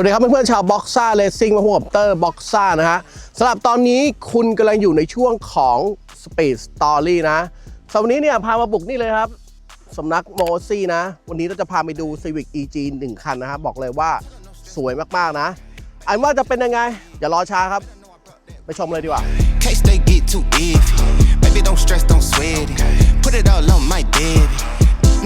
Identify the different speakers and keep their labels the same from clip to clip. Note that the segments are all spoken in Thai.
Speaker 1: วัสดีครับเพื่อนๆชาวบ็อกซ่าเลสซิ่งมาพบกับเตอร์บ็อกซ่านะฮะสำหรับตอนนี้คุณกำลังอยู่ในช่วงของ Speed Story นะสำหรับวันนี้เนี่ยพามาบุกนี่เลยครับสำนักโมซี่นะ วันนี้เราจะพาไปดู Civic EG 1 คันนะครับบอกเลยว่าสวยมากๆนะ อันว่าจะเป็นยังไง อย่ารอช้าครับ ไปชมเลยดีกว่า
Speaker 2: case they get too iffy. Baby, don't stress, don't sweat it. Put it all on my daddy.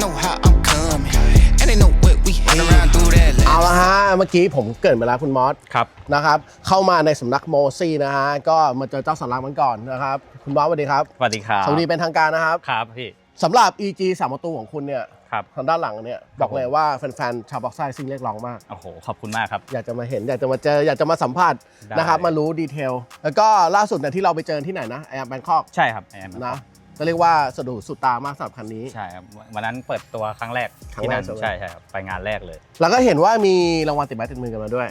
Speaker 2: Know how I'm coming. And they know what we had around through that
Speaker 1: เอา
Speaker 2: last.
Speaker 1: ละฮะ เมื่อกี้ผมเกริดไปแล้วคุณมอส
Speaker 3: ครับ
Speaker 1: นะครับ เข้ามาในสำนักโมซี่นะฮะ ก็มาเจอเจ้าสำนักมันก่อนนะครับ คุณมอสสวัสดีครับ
Speaker 3: สวัสดีครับ
Speaker 1: สวัสดีเป็นทางการนะครับ
Speaker 3: ครับพี่
Speaker 1: สำหรับ EG สามประตูของคุณเนี่ย
Speaker 3: ครับ
Speaker 1: ทางด้านหลังเนี่ย บอกเลยว่าแฟนๆ ชาวบ็อกไซซิ่งเรียกร้องมาก
Speaker 3: โอ้โห ขอบคุณมากครับ
Speaker 1: อยากจะมาเห็น อยากจะมาเจอ อยากจะมาสัมภาษณ์
Speaker 3: ได้
Speaker 1: นะครับ มารู้ดีเทล แล้วก็ล่าสุดเนี่ยที่เราไปเจอที่ไหนนะแอร์แบงคอก
Speaker 3: ใช่ครับแอม
Speaker 1: นะ ก็เรียกว่าสะดุดสุดตามากสำหรับคันนี้
Speaker 3: ใช่ครับวันนั้นเปิดตัวครั้งแรก
Speaker 1: ครั้ง
Speaker 3: ที่
Speaker 1: แรก
Speaker 3: นั่น
Speaker 1: ใช่ไหม
Speaker 3: ใช่ใช่ครับไปงานแรกเลย
Speaker 1: แล้วก็เห็นว่ามีรางวัลติดไม้ติดมือกันมาด้วย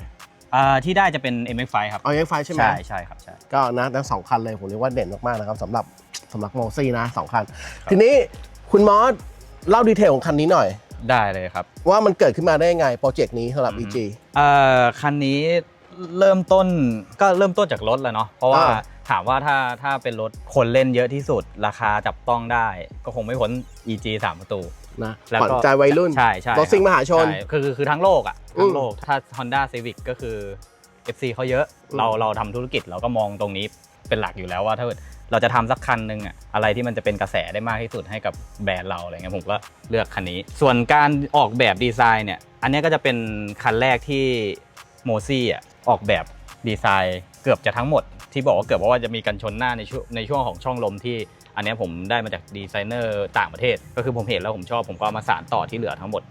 Speaker 3: อ่าที่ได้จะเป็น MX5 ครับ
Speaker 1: เอาเอ็กไฟใช่ไหม
Speaker 3: ใช่ใช่ครับใช่
Speaker 1: ก็นะทั้งสองคันเลยผมเรียกว่าเด่นมากๆนะครับสำหรับสำหรับโมซี่นะสองคันทีนี้คุณมอสเล่าดีเทลของคันนี้หน่อย
Speaker 3: ได้เลยครับ
Speaker 1: ว่ามันเกิดขึ้นมาได้ยังไงโปรเจกต์นี้สำหรับ EG
Speaker 3: เอ่อคันนี้เริ่มต้นก็เริ่มต้นจากรถแหละเนาะเพราะว่า
Speaker 1: อ่า
Speaker 3: ถามว่าถ้าถ้าเป็นรถคนเล่นเยอะที่สุด ราคาจับต้องได้ ก็คงไม่พ้น EG 3 ประตู
Speaker 1: นะ
Speaker 3: แล้ว
Speaker 1: ขวัญ
Speaker 3: ก็
Speaker 1: ใจวัยรุ่น
Speaker 3: ใช่ใช่
Speaker 1: รถซิ่งมหาชน
Speaker 3: ใคือคือคือทั้งโลกอะ
Speaker 1: อืม
Speaker 3: ทั้งโลกถ้า Honda Civic ก็คือ FC เขาเยอะ
Speaker 1: อืม
Speaker 3: เราเราทำธุรกิจเราก็มองตรงนี้เป็นหลักอยู่แล้วว่าถ้าเกิดเราจะทำสักคันหนึ่งอะอะไรที่มันจะเป็นกระแสได้มากที่สุดให้กับแบรนด์เราอะไรเงี้ยผมก็เลือกคันนี้ ส่วนการออกแบบดีไซน์เนี่ย อันเนี้ยก็จะเป็นคันแรกที่โมซี่อะออกแบบดีไซน์เกือบจะทั้งหมด ที่บอกว่าเกือบว่าจะมีกันชนหน้าในช่วงในช่วงของช่องลมที่อันเนี้ยผมได้มาจากดีไซเนอร์ต่างประเทศ ก็คือผมเห็นแล้วผมชอบผมก็เอามาสานต่อที่เหลือทั้งหมด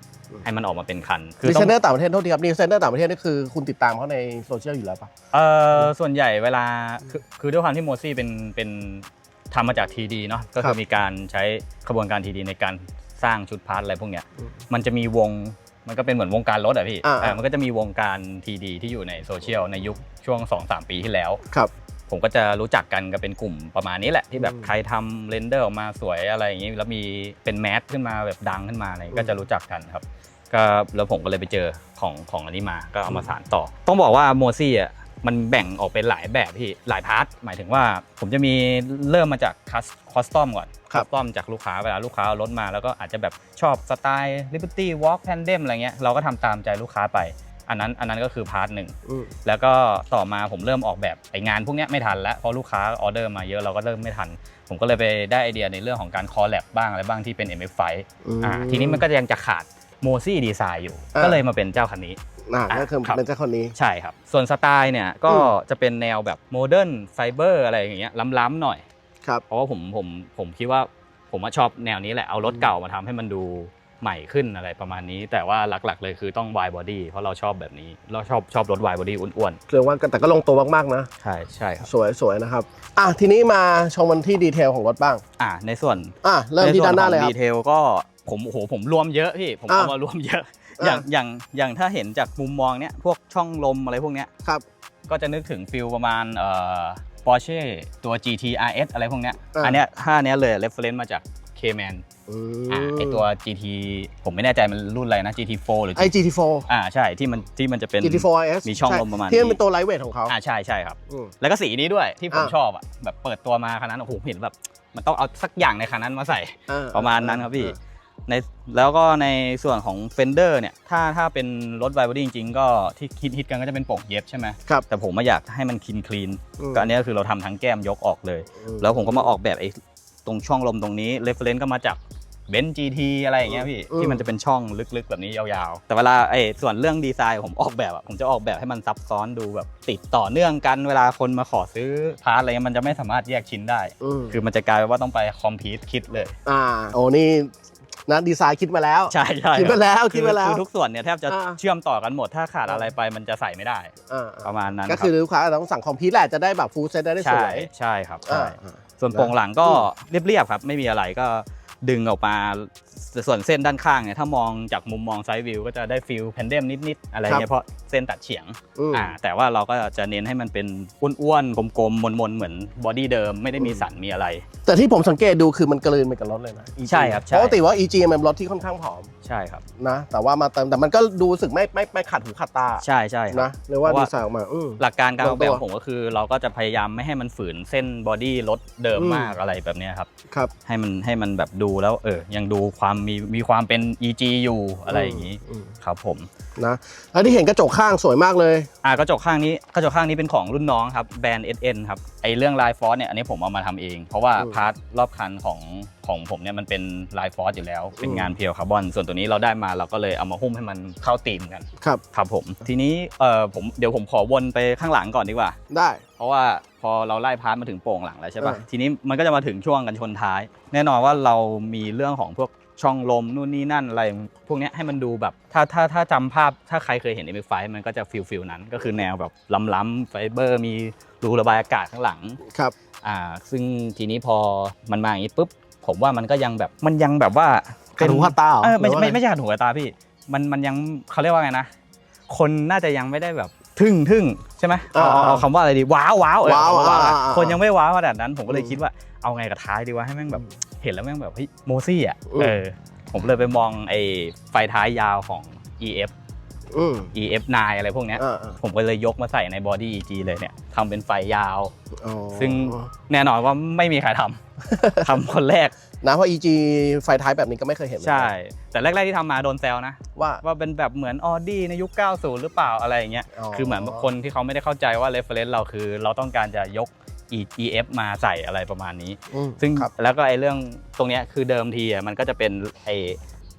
Speaker 3: ให้มันออกมาเป็นคัน
Speaker 1: ดี
Speaker 3: ต้
Speaker 1: ไซ
Speaker 3: อง
Speaker 1: เนอร์ต่างประเทศโทษทีครับดีไซเนอร์ต่างประเทศนี่คือคุณติดตามเขาในโซเชียลอยู่แล้วปะ
Speaker 3: เอ่อส่วนใหญ่เวลาคือคือด้วยความที่โมซี่เป็นเป็นทำมาจากทีดีเนาะก็
Speaker 1: ครั
Speaker 3: คื
Speaker 1: บ
Speaker 3: อมีการใช้ขบวนการทีดีในการสร้างชุดพาร์ทอะไรพวกเนี้ย
Speaker 1: อืม
Speaker 3: มันจะมีวงมันก็เป็นเหมือนวงการรถอะพี่
Speaker 1: อ่า
Speaker 3: เออมันก็จะมีวงการทีดีที่อยู่ในโซเชียลในยุคช่วง 2-3 ปีที่แล้ว
Speaker 1: ครับ
Speaker 3: ผมก็จะรู้จักกันก็เป็นกลุ่มประมาณนี้แหละที่แบบ
Speaker 1: อืม
Speaker 3: ใครทำเรนเดอร์ออกมาสวยอะไรอย่างนี้แล้วมีเป็นแมสขึ้นมาแบบดังขึ้นมาอะไร
Speaker 1: อืม
Speaker 3: ก็จะรู้จักกันครับก็แล้วผมก็เลยไปเจอของของอันนี้มาก็เอามาสานต่อ ต้องบอกว่าโมซี่อะมันแบ่งออกเป็นหลายแบบพี่หลายพาร์ทหมายถึงว่าผมจะมีเริ่มมาจากคัสคอสตอมก่อน
Speaker 1: ครั
Speaker 3: คั
Speaker 1: บ
Speaker 3: สตอมจากลูกค้าเวลาลูกค้าเอารถมา แล้วก็อาจจะแบบชอบสไตล์ Liberty Walk Tandem อะไรเงี้ยเราก็ทำตามใจลูกค้าไป อันนั้นอันนั้นก็คือพาร์ทหนึ่ง
Speaker 1: อืม
Speaker 3: แล้วก็ต่อมาผมเริ่มออกแบบไองานพวกเนี้ยไม่ทันแล้วเพราะลูกค้าออเดอร์มาเยอะเราก็เริ่มไม่ทัน ผมก็เลยไปได้ไอเดียในเรื่องของการคอลแลบบ้างอะไรบ้างที่เป็น MF5 อ่าทีนี้มันก็ยังจะขาดโมซี่ดีไซน์อยู่
Speaker 1: อ่า
Speaker 3: ก็เลยมาเป็นเจ้าคันนี้
Speaker 1: อ่า
Speaker 3: อะ
Speaker 1: ก็คือ
Speaker 3: ครับ
Speaker 1: เป็นเจ้าคนนี้
Speaker 3: ใช่ครับ ส่วนสไตล์เนี่ยก็
Speaker 1: อืม
Speaker 3: จะเป็นแนวแบบโมเดิร์นไฟเบอร์อะไรอย่างเงี้ยล้ำๆหน่อย
Speaker 1: ครับ
Speaker 3: เพราะว่าผมผมผมคิดว่าผมว่าชอบแนวนี้แหละเอารถเก่ามาทำให้มันดู ใหม่ขึ้นอะไรประมาณนี้ แต่ว่าหลักๆ เลยคือต้อง wide body เพราะเราชอบแบบนี้ เราชอบชอบรถ wide body อ้วน
Speaker 1: เรียกว่าแต่ก็ลงตัวมากๆนะ
Speaker 3: ๆ ใช่ใช่ครับ
Speaker 1: สวยสวยนะครับ อะทีนี้มาชมมันที่ดีเทลของรถบ้าง
Speaker 3: อ่าในส่วน
Speaker 1: อะเริ่มที่ด้านหน้าเลยค
Speaker 3: ใน
Speaker 1: รับ
Speaker 3: ส่วของดีเทลก็ผมโอ้โหผมรวมเยอะพี่ผม
Speaker 1: อะ
Speaker 3: เอามารวมเยอะ
Speaker 1: อะ
Speaker 3: อย่างอย่างอย่างถ้าเห็นจากมุมมองเนี้ยพวกช่องลมอะไรพวกเนี้ย
Speaker 1: ครับ
Speaker 3: ก็จะนึกถึงฟิลประมาณเอ่อ Porsche ตัว GT RS อะไรพวกเนี้ย
Speaker 1: อะ
Speaker 3: อันเนี้ยห้าเนี้ยเลย reference มาจาก Cayman
Speaker 1: อื
Speaker 3: อ่ามไอตัว GT ผมไม่แน่ใจมันรุ่นอะไรนะ GT4 หรือ
Speaker 1: ไอ GT4
Speaker 3: อ่าใช่ที่มันที่มันจะเป็น
Speaker 1: GT4 RS
Speaker 3: มีช่อง
Speaker 1: ใล
Speaker 3: มประมาณ
Speaker 1: ที่มัน
Speaker 3: นี้
Speaker 1: เป็นตัวไลท์เวทของเขา
Speaker 3: อ่าใช่ใช่ครับ
Speaker 1: อืม
Speaker 3: แล้วก็สีนี้ด้วยที่ผม
Speaker 1: อะ
Speaker 3: ชอบอะแบบเปิดตัวมาคันนั้นโอ้โหเห็นแบบ มันต้องเอาสักอย่างในคันนั้นมาใส่
Speaker 1: อ่
Speaker 3: ประมาณนั้นครับพี่
Speaker 1: อ่า
Speaker 3: ในแล้วก็ในส่วนของ Fender เนี่ย ถ้าถ้าเป็นรถไวบอดี้จริงๆ ก็ที่คิดฮิตกันก็จะเป็นโป่งเย็บใช่ไหม
Speaker 1: ครับ
Speaker 3: แต่ผมมาอยากให้มันคลีนคลีน
Speaker 1: อืม
Speaker 3: ก็อันนี้ก็คือเราทำทั้งแก้มยกออกเลย
Speaker 1: อืม
Speaker 3: แล้วผมก็มาออกแบบไอ้ ตรงช่องลมตรงนี้เรฟเฟรนซ์ก็มาจากเบนซ์ GT อะไรอย่างเงี้ยพี่
Speaker 1: อืม
Speaker 3: ที่มันจะเป็นช่องลึกๆ แบบนี้ยาวๆ แต่เวลาไอ้ส่วนเรื่องดีไซน์ผมออกแบบอะผมจะออกแบบให้มันซับซ้อนดูแบบติดต่อเนื่องกันเวลาคนมาขอซื้อพาร์ทอะไรเงี้ยมันจะไม่สามารถแยกชิ้นได้
Speaker 1: อืม
Speaker 3: คือมันจะกลายเป็นว่าต้องไปคอมพิวต์คิดเลย
Speaker 1: อ่าโอ้นี่นะดีไซน์คิดมาแล้ว
Speaker 3: ใช่ใช่
Speaker 1: คิดมาแล้ว
Speaker 3: อ
Speaker 1: คิดมาแล้ว
Speaker 3: คือทุกส่วนเนี่ยแทบจะ
Speaker 1: อ่า
Speaker 3: เชื่อมต่อกันหมดถ้าขาดอะไรไปมันจะใส่ไม่ได้
Speaker 1: อ่า
Speaker 3: ประมาณนั้น
Speaker 1: ก็คือลูกค้าต้องสั่งคอมพิวต์แหละจะได้แบบฟูลเซตได้
Speaker 3: ใช่
Speaker 1: สวย
Speaker 3: ใช่ครับ
Speaker 1: อ่า
Speaker 3: ใช่
Speaker 1: อ่า
Speaker 3: ส่วนโปร่งหลังก็เรียบๆครับ ไม่มีอะไรก็ดึงออกมา ส่วนเส้นด้านข้างเนี่ยถ้ามองจากมุมมองไซด์วิวก็จะได้ฟิลแพนเดมนิดๆอะไรเงี้ยเพราะเส้นตัดเฉียง
Speaker 1: อืม
Speaker 3: อ่าแต่ว่าเราก็จะเน้นให้มันเป็นอ้วนๆกลมๆมนๆเหมือนบอดี้เดิมไม่ได้มีสันมีอะไร
Speaker 1: แต่ที่ผมสังเกตดูคือมันกลืนไปกับรถเลยนะ EG
Speaker 3: ใช่ครับใช่
Speaker 1: ปกติว่า EG มันเป็นรถที่ค่อนข้างผอม
Speaker 3: ใช่ครับ
Speaker 1: นะแต่ว่ามาเติมแต่มันก็ดูรู้สึกไม่ไม่ไม่ขัดหูขัดตา
Speaker 3: ใช่ใช่ครับ
Speaker 1: นะหรือว่า
Speaker 3: เพราะ
Speaker 1: ดี
Speaker 3: ว่า
Speaker 1: ไซน์ออกมาอืม
Speaker 3: หลักการการออกแบบ
Speaker 1: ลงตัว
Speaker 3: ของผมก็คือ เราก็จะพยายามไม่ให้มันฝืนเส้นบอดี้รถเดิม
Speaker 1: อืม
Speaker 3: มากอะไรแบบเนี้ยครับ
Speaker 1: ครับ
Speaker 3: ให้มันให้มันแบบดูแล้วเออยังดูความมีมีความเป็น EG อยู่อะไรอย่างนี้
Speaker 1: อืม
Speaker 3: ครับผม
Speaker 1: นะแล้วที่เห็นกระจกข้างสวยมากเลย
Speaker 3: อ่ากระจกข้างนี้กระจกข้างนี้เป็นของรุ่นน้องครับแบรนด์ SN ครับไอเรื่องลายฟอสเนี่ยอันนี้ผมเอามาทำเอง เพราะว่า
Speaker 1: อืม
Speaker 3: พาร์ทรอบคันของของผมเนี่ยมันเป็นลายฟอสอยู่แล้ว เป็น
Speaker 1: อืม
Speaker 3: งานเพียวคาร์บอน ส่วนตัวนี้เราได้มาเราก็เลยเอามาหุ้มให้มันเข้าตีมกัน
Speaker 1: ครับ
Speaker 3: ครับผม ทีนี้เออผมเดี๋ยวผมขอวนไปข้างหลังก่อนดีกว่า
Speaker 1: ได้
Speaker 3: เพราะว่าพอเราไล่พาร์ทมาถึงโป่งหลังแล้วใช่ปะ
Speaker 1: เออ
Speaker 3: ทีนี้มันก็จะมาถึงช่วงกันชนท้าย แน่นอนว่าเรามีเรื่องของพวก ช่องลมนู่นนี่นั่นอะไรพวกเนี้ยให้มันดูแบบถ้าถ้าถ้าจำภาพถ้าใครเคยเห็น MX5 มันก็จะฟิลฟิลนั้น ก็คือแนวแบบล้ำๆไฟเบอร์มีรูระบายอากาศข้างหลัง
Speaker 1: ครับ
Speaker 3: อ่าซึ่งทีนี้พอมันมาอย่างนี้ปุ๊บผมว่ามันก็ยังแบบมันยังแบบว่า
Speaker 1: ขัดหูขัดตาเหรอ
Speaker 3: เออไม่
Speaker 1: หรือว่า
Speaker 3: ไม่
Speaker 1: ไง
Speaker 3: ไม่ใช่ขัดหูขัดตาพี่ มันมันยังเขาเรียกว่าไงนะ คนน่าจะยังไม่ได้แบบทึ่งทึ่งใช่ไหมเอาเอาเอาคำว่าอะไรดีว้าวว้าวเออ
Speaker 1: ว้าว
Speaker 3: เอว้าว
Speaker 1: อ่าอ่า
Speaker 3: คนยังไม่ว้าวขนาดนั้น ผมก็เลย
Speaker 1: อืม
Speaker 3: คิดว่าเอาไงกับท้ายดีวะให้แม่งแบบ เห็นแล้วแม่งแบบเฮ้ยโมซี่อะ
Speaker 1: อืม
Speaker 3: เออผมเลยไปมองไอ้ไฟท้ายยาวของ EF
Speaker 1: อืม
Speaker 3: EF9 อะไรพวกเนี้ย
Speaker 1: อ่าอ่า
Speaker 3: ผมก็เลยยกมาใส่ในบอดี้ EG เลยเนี่ยทำเป็นไฟยาว
Speaker 1: อ๋อ
Speaker 3: ซึ่งแน่นอนว่าไม่มีใครทำทำคนแรก
Speaker 1: นะเพราะ EG ไฟท้ายแบบนี้ก็ไม่เคยเห็นเหมือนกัน
Speaker 3: ใช่ แต่แรก ๆที่ทำมาโดนแซวนะ
Speaker 1: ว่า
Speaker 3: ว่าเป็นแบบเหมือนออดี้ในยุค 90 หรือเปล่าอะไรอย่างเงี้ย
Speaker 1: อ๋อ
Speaker 3: คือเหมือนคนที่เขาไม่ได้เข้าใจว่า reference เราคือ เราต้องการจะยก E- EF มาใส่อะไรประมาณนี้
Speaker 1: อืม
Speaker 3: ซึ่ง
Speaker 1: ครับ
Speaker 3: แล้วก็ไอ้เรื่องตรงเนี้ยคือเดิมทีอะมันก็จะเป็นไอ้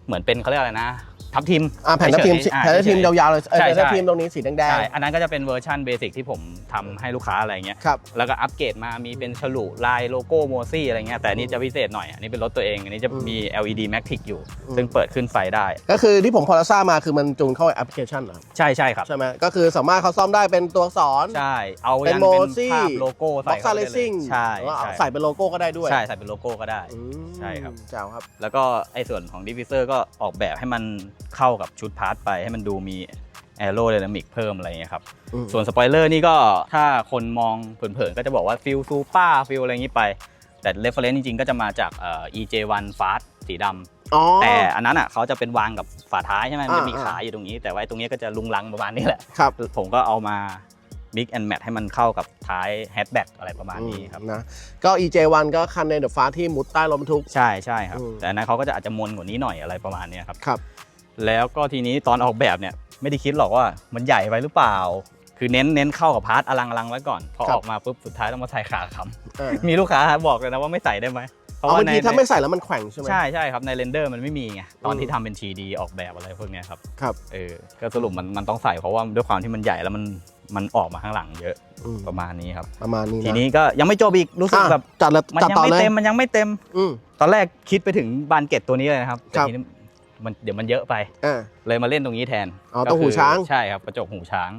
Speaker 3: เหมือนเป็นเขาเรียกอะไรนะ ทับทิม
Speaker 1: อ่าแผ่นทับทิม
Speaker 3: เฉยๆอ่า
Speaker 1: แผ่นทับทิม
Speaker 3: เฉยๆ
Speaker 1: ยาวๆเลยเออ
Speaker 3: ใช่
Speaker 1: แผ่นทับ
Speaker 3: ใช่
Speaker 1: ทิมตรงนี้สีแดง
Speaker 3: ใช่อันนั้นก็จะเป็นเวอร์ชันเบสิกที่ผมทำให้ลูกค้าอะไรเงี้ย
Speaker 1: ๆครับ
Speaker 3: แล้วก็อัปเกรดมามีเป็นฉลุลายโลโก้โมซี่อะไรเงี้ยแต่อันนี้จะพิเศษหน่อย อันนี้เป็นรถตัวเอง อันนี้จะมี LED Matic อยู่
Speaker 1: อืม
Speaker 3: ซึ่งเปิดขึ้นไฟได้
Speaker 1: ก็คือที่ผมพอจะทราบมาคือมันจูนเข้าแอปพลิเคชันเหรอครับ
Speaker 3: ใช่ใช่ครับ
Speaker 1: ใช่ไหมก็คือสามารถเขาซ่อมได้เป็นตัวอักษร
Speaker 3: ใช่ เอา
Speaker 1: เป็น
Speaker 3: ยัน
Speaker 1: โม
Speaker 3: เป็น
Speaker 1: ซี่
Speaker 3: ภาพโลโก้
Speaker 1: บ็
Speaker 3: ใส่
Speaker 1: อกซ่า
Speaker 3: เข้า
Speaker 1: เล
Speaker 3: ไป
Speaker 1: ส
Speaker 3: เล
Speaker 1: ซิ่ง
Speaker 3: ยใช่
Speaker 1: ว่า
Speaker 3: ใช่
Speaker 1: ใส่เป็นโลโก้ก็ได้ด้วย
Speaker 3: ใช่ใส่เป็นโลโก้ก็ได้
Speaker 1: อืม
Speaker 3: ใช่ครับ
Speaker 1: เจ้าครับ
Speaker 3: แล้วก็ไอ้ส่วนของดิฟ u เซอร์ก็ออกแบบให้มัน เข้ากับชุดพาร์ทไปให้มันดูมีแอโร d y นามิกเพิ่มอะไรเงี้ยครับ
Speaker 1: อืม
Speaker 3: ส่วนสปอยเลอร์นี่ก็ถ้าคนมองเผินๆ ก็จะบอกว่าฟิลซูป้าฟิลอะไรอย่างนี้ไป แต่เรฟเฟรนซ์จริงๆ ก็จะมาจากเอ่อ EJ1 Fast สีดำ
Speaker 1: อ๋อ
Speaker 3: แต่อันนั้นอะเขาจะเป็นวางกับฝาท้ายใช่ไหมมันจะมี
Speaker 1: อ่า
Speaker 3: ขาอยู่ตรงนี้ แต่ว่าไอ้ตรงนี้ก็จะลุงลังประมาณนี้แหละ
Speaker 1: ครับ
Speaker 3: ผมก็เอามา mix and match ให้มันเข้ากับท้ายแฮชแบ็กอะไรประมาณนี้ครับ
Speaker 1: นะก็ EJ1 ก็คันในเดอะฟ้าที่มุดใต้รถบรรทุก
Speaker 3: ใช่ใช่ครับ
Speaker 1: อืม
Speaker 3: แต่อันนั้นเขาก็จะอาจจะมนกว่านี้หน่อยอะไรประมาณเนี้ยครับ
Speaker 1: ครับ
Speaker 3: แล้วก็ทีนี้ตอนออกแบบเนี่ยไม่ได้คิดหรอกว่ามันใหญ่ไปหรือเปล่า คือเน้นเน้นเข้ากับพาร์ทอลังอลังไว้ก่อน พอ
Speaker 1: ครับ
Speaker 3: ออกมาปุ๊บสุดท้ายต้องมาใส่ขาค้
Speaker 1: เออำ
Speaker 3: มีลูกค้าบอกเลยนะว่าไม่ใส่ได้ไหมเพราะ
Speaker 1: เอา
Speaker 3: ว่า
Speaker 1: บาง
Speaker 3: ใน
Speaker 1: ทีถ้าไม่ใส่แล้วมันแขว่งใช่ไหม
Speaker 3: ใช่ใช่ครับในเรนเดอร์มันไม่มีไงตอน
Speaker 1: อืม
Speaker 3: ที่ทำเป็น 3D ออกแบบอะไรพวกเนี้ยครับ
Speaker 1: ครับ
Speaker 3: เออก็สรุปมันมันต้องใส่เพราะว่าด้วยความที่มันใหญ่แล้วมันมันออกมาข้างหลังเยอะ
Speaker 1: อืม
Speaker 3: ประมาณนี้ครับ
Speaker 1: ประมาณนี้นะ
Speaker 3: ทีนี้ก็ยังไม่จบอีกรู้สึก
Speaker 1: อะ
Speaker 3: แบบ
Speaker 1: จัดเลย
Speaker 3: มัน
Speaker 1: จัด
Speaker 3: ยัง
Speaker 1: ต่อ
Speaker 3: ไม่
Speaker 1: เลย
Speaker 3: เต็มมันยังไม่เต็ม
Speaker 1: อืม
Speaker 3: ตอนแรกคิดไปถึงบานเกตตัวนี้เลยนะครับแต่
Speaker 1: ครับ
Speaker 3: ทีนี้ มันเดี๋ยวมันเยอะไป
Speaker 1: อ่า
Speaker 3: เลยมาเล่นตรงนี้แทน
Speaker 1: อ๋อ
Speaker 3: ก็
Speaker 1: ตรงหู
Speaker 3: คือ
Speaker 1: ช้าง
Speaker 3: ใช่ครับกระจกหูช้าง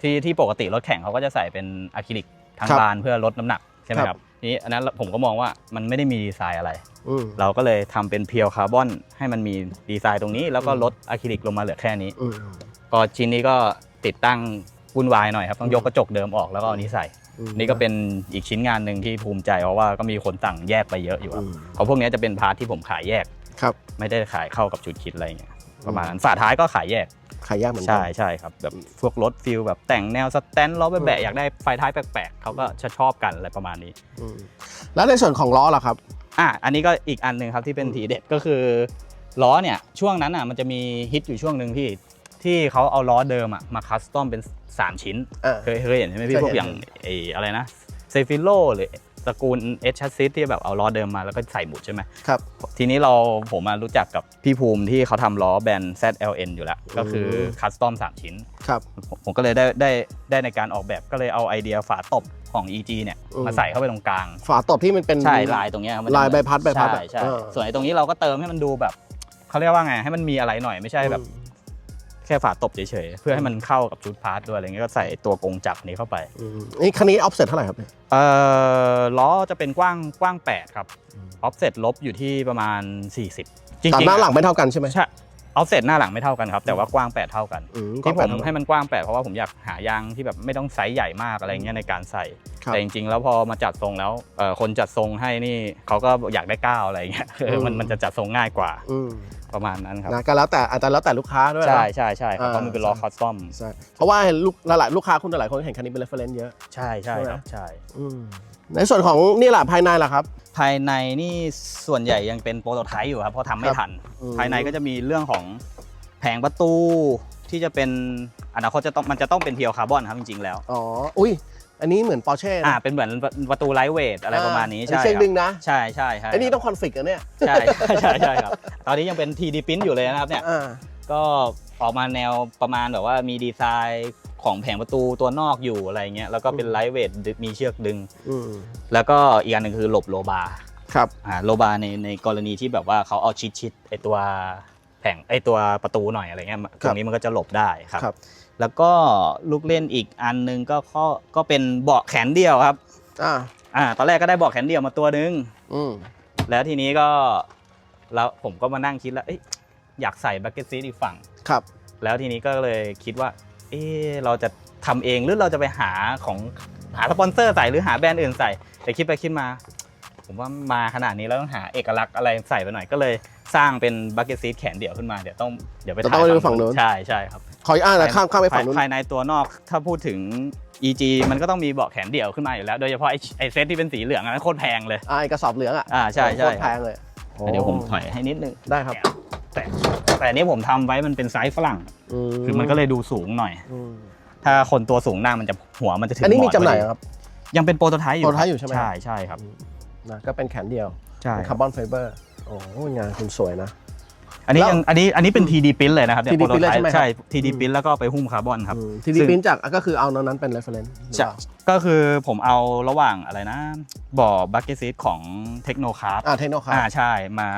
Speaker 3: ที่ที่ปกติรถแข่งเขาก็จะใส่เป็นอะคริลิกทั้ง
Speaker 1: ครับ
Speaker 3: บานเพื่อลดน้ำหนักใช่ไหม
Speaker 1: ครับ
Speaker 3: ครับนี้อันนั้นผมก็มองว่ามันไม่ได้มีดีไซน์อะไร
Speaker 1: อืม
Speaker 3: เราก็เลยทำเป็นเพียวคาร์บอนให้มันมีดีไซน์ตรงนี้ แล้วก็
Speaker 1: อืม
Speaker 3: ลดอะคริลิกลงมาเหลือแค่นี้
Speaker 1: อืม
Speaker 3: ก็ชิ้นนี้ก็ติดตั้งวุ่นวายหน่อยครับ ต้องยกกระจกเดิมออกแล้วก็เอานี้ใส่
Speaker 1: อืม
Speaker 3: นี่ก็เป็นอีกชิ้นงานหนึ่งที่ภูมิใจเพราะว่าก็มีคนสั่งแยกไปเยอะอยู่ครับ
Speaker 1: อืม
Speaker 3: เพราะพวกนี้จะเป็นพาร์ทที่ผมขายแยก
Speaker 1: ครับ
Speaker 3: ไม่ได้ขายเข้ากับชุดคิดอะไรเงี้ยประมาณนั้นฝาท้ายก็ขายแยก
Speaker 1: ขายยากเหมือนกั
Speaker 3: ใช่ใช่ครับแบบพวกรถฟิลแบบแต่งแนวสแตนล้อ
Speaker 1: อืม
Speaker 3: แบะๆอยากได้ไฟท้ายแปลกๆเขาก็จะชอบกันอะไรประมาณนี้
Speaker 1: อืมแล้วในส่วนของล้อล่ะครับ
Speaker 3: อะอันนี้ก็อีกอันหนึ่งครับที่เป็นทีเด็ดก็คือล้อเนี่ยช่วงนั้นอะมันจะมีฮิตอยู่ช่วงหนึ่งพี่ที่เขาเอาล้อเดิมอะมาคัสตอมเป็น 3 ชิ้น
Speaker 1: อ่า
Speaker 3: เคยเคยเห็นใช่ไหม
Speaker 1: เค
Speaker 3: พี่
Speaker 1: ย
Speaker 3: พวก
Speaker 1: เห็น
Speaker 3: อย่างไอ้อะไรนะเซฟิโลหรือ ตระกูลเอชชัสซิที่แบบเอาล้อเดิมมาแล้วก็ใส่หมุดใช่ไหม
Speaker 1: ครับ
Speaker 3: ทีนี้เราผมมารู้จักกับพี่ภูมิที่เขาทำล้อแบรนด์ ZLN อยู่แล้ว ก็คือ
Speaker 1: อืม
Speaker 3: คัสตอม3 ชิ้น
Speaker 1: ครับ
Speaker 3: ผมผมก็เลยได้ได้ได้ในการออกแบบก็เลยเอาไอเดียฝาตบของ EG เนี่ย
Speaker 1: อืม
Speaker 3: มาใส่เข้าไปตรงกลาง
Speaker 1: ฝาตบที่มันเป็น
Speaker 3: ใช่ลายตรงเนี้ยมันจะ
Speaker 1: ลายใบพัดใบพัด
Speaker 3: ใช่ใช่
Speaker 1: เออ
Speaker 3: ส่วนไอ้ตรงนี้เราก็เติมให้มันดูแบบเขาเรียกว่าไงให้มันมีอะไรหน่อยไม่ใช่แบบ
Speaker 1: อืม
Speaker 3: แค่ฝาตบเฉยๆ เพื่อให้มันเข้ากับชุดพาร์ทด้วยอะไรเงี้ยก็ใส่ตัวกรงจักรนี้เข้าไป
Speaker 1: อืมนี่คันนี้ออฟเซ็ตเท่าไหร่ครับเนี่ย
Speaker 3: เอ่อล้อจะเป็นกว้างกว้าง 8 ครับออฟเซ็ตลบอยู่ที่ประมาณ 40 จริง
Speaker 1: ตัด
Speaker 3: ๆ
Speaker 1: หน้าหลัง
Speaker 3: อะ
Speaker 1: ไม่เท่ากันใช่ไหม
Speaker 3: ใช่ออฟเซ็ตหน้าหลังไม่เท่ากันครับ แต่ว่ากว้าง 8 เท่ากัน
Speaker 1: อืม
Speaker 3: ที่ผม
Speaker 1: กว้างแปดเท่ากัน
Speaker 3: ให้มันกว้าง 8 เพราะว่าผมอยากหายางที่แบบไม่ต้องไซส์ใหญ่มากอะไรเงี้ยในการใส่
Speaker 1: ครับ
Speaker 3: แต่จริงๆ แล้วพอมาจัดทรงแล้วเอ่อคนจัดทรงให้นี่เขาก็อยากได้ก้าวอะไรเงี้ย
Speaker 1: อืม
Speaker 3: มันมันจะจัดทรงง่ายกว่า
Speaker 1: อืม
Speaker 3: ประมาณนั้นครับ
Speaker 1: นะก็แล้วแต่อาจจะแล้วแต่ลูกค้าด้วยนะ
Speaker 3: ใช่ใช่ใช่ครับ
Speaker 1: อ่า
Speaker 3: เพราะมันเป็นล้อคอสตอม
Speaker 1: ใช่เพราะว่าเห็นลูกหลายๆลูกค้าคุณหลายๆคนเห็นคันนี้เป็น reference เยอะ
Speaker 3: ใช่ใช่
Speaker 1: ใช่ไหม
Speaker 3: ครับใช่
Speaker 1: อืมในส่วนของนี่แหละภายในล่ะครับ
Speaker 3: ภายในนี่ส่วนใหญ่ยังเป็นโปรโตไทป์อยู่ครับเพราะทำไม่
Speaker 1: ครับ
Speaker 3: ทัน
Speaker 1: อืม
Speaker 3: ภายในก็จะมีเรื่องของแผงประตูที่จะเป็นอนาคตจะต้องมันจะต้องเป็นเพียวคาร์บอนครับจริงๆแล้ว
Speaker 1: อ๋อ อุ้ย อันนี้เหมือนปอร์เช่
Speaker 3: อ่าเป็นเหมือนประตูไลท์เวทอะไรประมาณนี้
Speaker 1: อั
Speaker 3: ใช่
Speaker 1: เชียง
Speaker 3: ครับ
Speaker 1: ดึงนะ
Speaker 3: ใช่ใช่ใช่
Speaker 1: อันนี้ต้องคอนฟ lict กันเนี่ย
Speaker 3: ใช่ใช่ใช่ใช่ครับตอนนี้ยังเป็น 3D print อยู่เลยนะครับเนี่ย
Speaker 1: อ่า
Speaker 3: ก็ออกมาแนวประมาณแบบว่ามีดีไซน์ของแผงประตูตัวนอกอยู่อะไรเงี้ยแล้วก็เป็นไลท์เวทมีเชือกดึง
Speaker 1: อืม
Speaker 3: แล้วก็อีกอันหนึ่งคือหลบโลบาร์
Speaker 1: ครับ
Speaker 3: อ่าโลบาร์ในในกรณีที่แบบว่าเขาเอาชิดชิดๆไอตัวแผงไอตัวประตูหน่อยอะไรเงี้ยตรงนี้มันก็จะหลบได้ครับ
Speaker 1: ครับ
Speaker 3: แล้วก็ลูกเล่นอีกอันหนึงก็ก็ก็เป็นเบาะแขนเดียวครับ
Speaker 1: อ่า
Speaker 3: อ่าตอนแรกก็ได้เบาะแขนเดียวมาตัวนึง
Speaker 1: อืม
Speaker 3: แล้วทีนี้ก็แล้วผมก็มานั่งคิดแล้วเอ๊ะอยากใส่บักเก็ตซีทอีกฝั่ง
Speaker 1: ครับ
Speaker 3: แล้วทีนี้ก็เลยคิดว่า เออเราจะทำเองหรือเราจะไปหาของหาสปอนเซอร์ใส่หรือหาแบรนด์อื่นใส่แต่คิดไปคิดมา ผมว่ามาขนาดนี้แล้วต้องหาเอกลักษณ์อะไรใส่ไปหน่อยก็เลยสร้างเป็นบักเก็ตซีทแขนเดี่ยวขึ้นมาเดี๋ยวต้องเดี๋ยวไป
Speaker 1: เดี๋ยวต้
Speaker 3: ถ่า
Speaker 1: อง
Speaker 3: ย
Speaker 1: ไปดูฝั่งนู้น
Speaker 3: ใช่ใช่ครับ
Speaker 1: ขออ่านนะข้ามข้ามไปฝั่งนู้น
Speaker 3: ภายในตัวนอกถ้าพูดถึง EG มันก็ต้องมีเบาะแขนเดี่ยวขึ้นมาอยู่แล้ว โดยเฉพาะไอ้ไอ้เซตที่เป็นสีเหลืองอันนั้นโคตรแพงเลย
Speaker 1: อ่าไอ้กระสอบเหลืองอะ
Speaker 3: อ่าใช่ใช่
Speaker 1: โคตรแพงเลย
Speaker 3: เดี๋ยวผมถอยให้นิดนึง
Speaker 1: ได้ครับ
Speaker 3: แต่แต่อันนี้ผมทำไว้มันเป็นไซส์ฝรั่งคือมันก็เลยดูสูงหน่อย
Speaker 1: อืม
Speaker 3: ถ้าคนตัวสูงหน้ามันจะหัวมันจะถึง
Speaker 1: อันนี้มี
Speaker 3: ห
Speaker 1: จำหน่าย
Speaker 3: พอดี
Speaker 1: ครับ
Speaker 3: ยังเป็นโปรโตไทป์อยู่
Speaker 1: โปรโตไทป์อยู่ใช่ไหม
Speaker 3: ใช่ใช่ครับ
Speaker 1: นะก็เป็นแขนเดียว
Speaker 3: ใช่
Speaker 1: เป็นคาร์บอนไฟเบอร์โอ้งานคุณสวยนะ
Speaker 3: อันนี้
Speaker 1: แล้ว
Speaker 3: ยังอันนี้อันนี้เป็น 3D print เลยนะครับเนี่ย
Speaker 1: 3D print เลยใช่ไหมครับ
Speaker 3: ใช่ 3D print แล้วก็ไปหุ้มคาร์บอนครับ
Speaker 1: ทีดี
Speaker 3: ซึ่ง
Speaker 1: พินจากก็คือเอานั้นนั้นเป็น reference หรือ
Speaker 3: ใช่
Speaker 1: เปล่า
Speaker 3: ก็คือผมเอาระหว่างอะไรนะ บ่อบักเก็ตซีทของเทคโนคาร์
Speaker 1: อ่าเทคโนคา
Speaker 3: อ่า
Speaker 1: ร์
Speaker 3: ใช่มา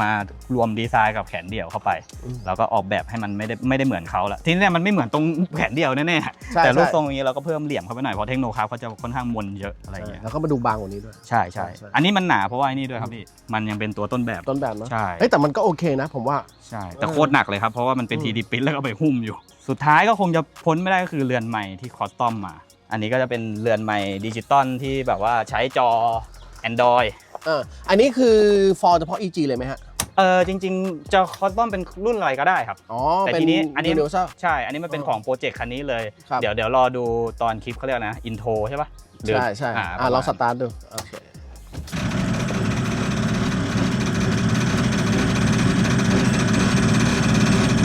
Speaker 3: มารวมดีไซน์กับแขนเดี่ยวเข้าไป
Speaker 1: อืม
Speaker 3: แล้วก็ออกแบบให้มันไม่ได้ไม่ได้เหมือนเขาละทีนี้เนี่ยมันไม่เหมือนตรงแขนเดียวแน่
Speaker 1: ใช่
Speaker 3: ๆแต่รูป
Speaker 1: ใช่
Speaker 3: ทรงอย่างนี้เราก็เพิ่มเหลี่ยมเข้าไปหน่อยเพราะเทคโนคาร์เขาจะค่อนข้างมนเยอะอะไรอย่างเงี้ย
Speaker 1: แล้วก็มาดูบางกว่านี้ด้วย
Speaker 3: ใช่ใช่
Speaker 1: ใช่
Speaker 3: อันนี้มันหนาเพราะว่าไอ้นี่ด้วยครับพี่มันยังเป็นตัวต้นแบบ
Speaker 1: ต้นแบบเนาะ
Speaker 3: ใช่
Speaker 1: เฮ้ยแต่มันก็โอเคนะผมว่า
Speaker 3: ใช่แต่โคตรหนักเลยครับเพราะว่ามันเป็น
Speaker 1: อืม
Speaker 3: ทีดีพิ้นแล้วก็ไปหุ้มอยู่ สุดท้ายก็คงจะพ้นไม่ได้ก็คือเรือนใหม่ที่คอสตอมมา อันนี้ก็จะเป็นเรือนใหม่ดิจิตอลที่แบบว่าใช้จอ Android
Speaker 1: เอออันนี้คือ for เฉพาะ EG เลยไหมฮะ
Speaker 3: เออจริงๆจะคอสตอมเป็นรุ่นอะไรก็ได้ครับ
Speaker 1: อ๋อ
Speaker 3: แต่
Speaker 1: เป็น
Speaker 3: ทีนี้อันนี้
Speaker 1: Universal
Speaker 3: ใช่ อันนี้มันเป็น
Speaker 1: อ๋อ
Speaker 3: ของโปรเจกต์คันนี้เลย
Speaker 1: ครับ
Speaker 3: เดี๋ยวเดี๋ยวรอดูตอนคลิปเขาเรียกนะ อินโทรใช่ปะหรือ
Speaker 1: ใช่ใช่
Speaker 3: อ่า
Speaker 1: อ่า
Speaker 3: ประมณ
Speaker 1: ลองสตาร์ทดูโอเค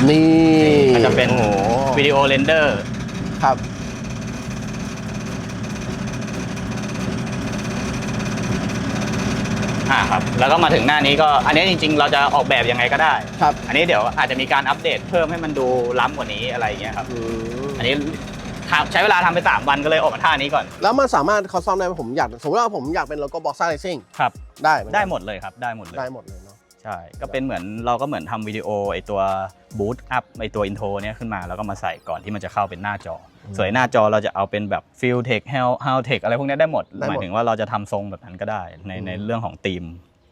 Speaker 1: นี่
Speaker 3: มันจะเป็น
Speaker 1: โอ้โห
Speaker 3: วิดีโอเรนเดอร์
Speaker 1: ครับ
Speaker 3: อ่าครับ แล้วก็มาถึงหน้านี้ก็อันนี้จริง ๆ เราจะออกแบบยังไงก็ได้
Speaker 1: ครับ
Speaker 3: อันนี้เดี๋ยวอาจจะมีการอัปเดตเพิ่มให้มันดูล้ำกว่านี้อะไรอย่างเงี้ยครับ
Speaker 1: อืม
Speaker 3: อันนี้ทำใช้เวลาทำไป 3 วันก็เลยออกมาท่านี้ก่อน
Speaker 1: แล้วมันสามารถคอสตอมได้ไหมผมอยากสมมติว่าผมอยากเป็นโลโก้บ็อกซ่าเรซิ่ง
Speaker 3: ครับ
Speaker 1: ได้ไหม
Speaker 3: ได้หมดเลยครับ ได้หมดเลย
Speaker 1: ได้หมดเลยเนาะ
Speaker 3: ใช่ ก็เป็นเหมือนเราก็เหมือนทำวิดีโอไอตัวบูตอัพไอตัวอินโทรเนี้ยขึ้นมาแล้วก็มาใส่ก่อนที่มันจะเข้าเป็นหน้าจออ ส่วนหน้าจอเราจะเอาเป็นแบบฟิลเทคเฮลเฮลเทคอะไรพวกเนี้ยได้หมด
Speaker 1: ได้หมด
Speaker 3: หมายถึงว่าเราจะทำทรงแบบนั้นก็ได้ในในเรื่องของธีม